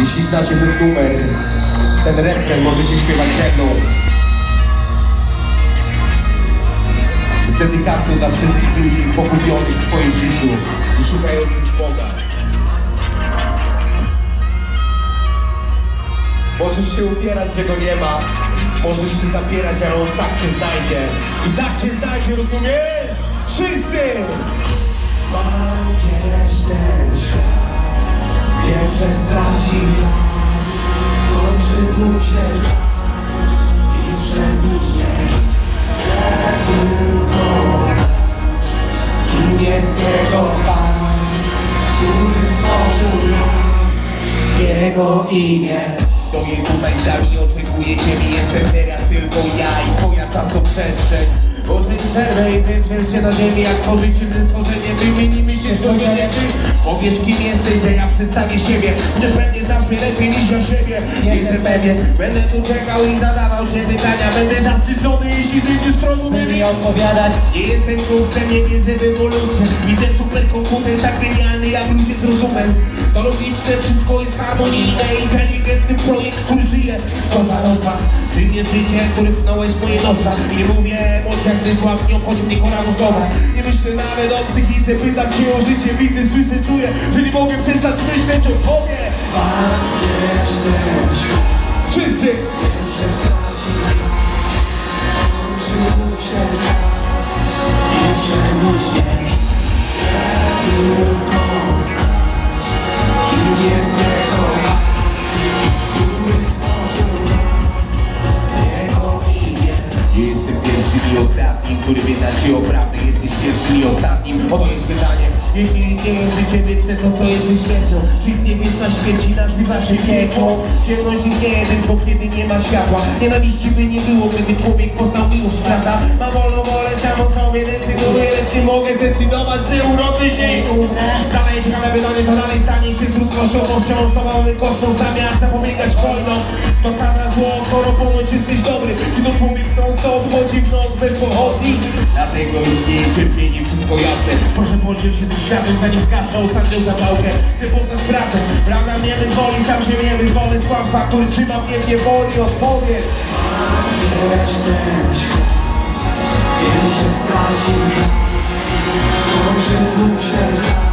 Jeśli znacie ten numer, ten refren, możecie śpiewać ze mną. Z dedykacją dla wszystkich ludzi pogubionych w swoim życiu i szukających Boga. Możesz się upierać, że go nie ma. Możesz się zapierać, ale on tak cię znajdzie. I tak cię znajdzie, rozumiesz? Wszyscy! Mam ten świat Straci glas Skończy mu się czas I przeminie Chcę tylko znać Kim jest jego Pan Który stworzył nas Jego imię. Stoję tutaj sami, oczekujecie mnie, jestem teraz tylko ja i twoja czasoprzestrzeń przerwę i się na ziemi, jak stworzyciel ze stworzeniem Wymienimy się stworzeniem tych. Powiesz kim jesteś, że ja przedstawię siebie. Chociaż pewnie znasz mnie lepiej niż ja siebie. Jestem pewien, będę tu czekał i zadawał cię pytania. Będę zaszczycony, jeśli znajdziesz zrozumie mi odpowiadać. Nie jestem głupcem, nie wierzę w ewolucję. Widzę superkomputer tak genialny jak ludzie z rozumem To logiczne, wszystko jest harmonijne Inteligentny nie życie, który wpnąłeś w moje I nie mówię emocjach zmysłach, nie obchodzi mnie kora mózgowa. Nie myślę nawet o psychice, pytam cię o życie. Widzę, słyszę, czuję, że nie mogę przestać myśleć o tobie. Mam gdzieś ten świat Wszyscy! Wiem, że straci pierwszym i ostatnim, który wyda ci o prawdę Jesteś pierwszym i ostatnim, oto jest pytanie Jeśli istnieje życie wieczne, to co jest ze śmiercią? Czy istnieje wieczna śmierci nazywa się piekło? Ciemność istnieje tylko kiedy nie ma światła Nienawiści by nie było, gdyby człowiek poznał miłość, prawda? Mam wolną wolę, sam o sobie decyduję Lecz nie mogę zdecydować, czy urodzę się i umrę ciekawe pytanie, co dalej stanie się z ludzkością Bo wciąż zdobamy kosmos zamiast zapobiegać wojnom To zło, skoro ponoć jesteś dobry. Czy to człowiek non stop chodzi w noc bez pochodni? Dlatego istnieje cierpienie, wszystko jasne. Proszę podziel się tym światem, zanim zgaszę ostatnią zapałkę. Chcę poznać prawdę, prawda mnie wyzwoli Sam się mnie wyzwolę. Kłamstwa, który trzyma mnie w niewoli Odpowiedź Gdzieś Wiem, że straci. Glas Skończy mu się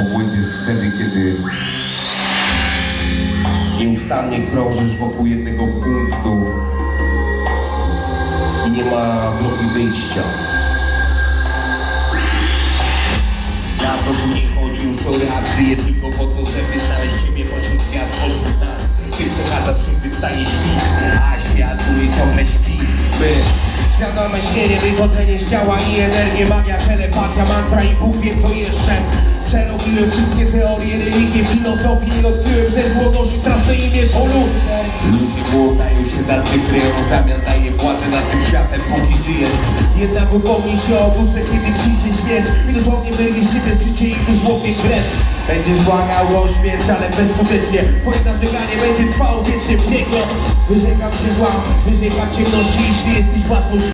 Obłęd jest wtedy, kiedy nieustannie krążysz wokół jednego punktu i nie ma drogi wyjścia. Dawno tu nie chodzi już o rap, żyję tylko po to, żeby znaleźć Ciebie pośród gwiazd, pośród nas. Kiedy co chata szybko wstaje świt, a świat czuje ciągle śpi. My Świadome śnienie, wychodzenie z ciała i energię, magia, telepatia, mantra i Bóg wie co jeszcze. Przerobiłem wszystkie teorie, religie, filozofii i odkryłem, że złodość straszne imię to lud. Ludzie młodają się za cyfry, ono zamian daje władzę nad tym światem, póki żyjesz. Jednak upomnij się o duszę, kiedy przyjdzie śmierć i dosłownie wyrwie z ciebie życie i tu żłobie krew. Będziesz błagał o śmierć, ale bezskutecznie Twoje narzekanie będzie trwało wiecznie piekło Wyrzekam się zła, wyrzekam ciemności Jeśli jesteś łatwą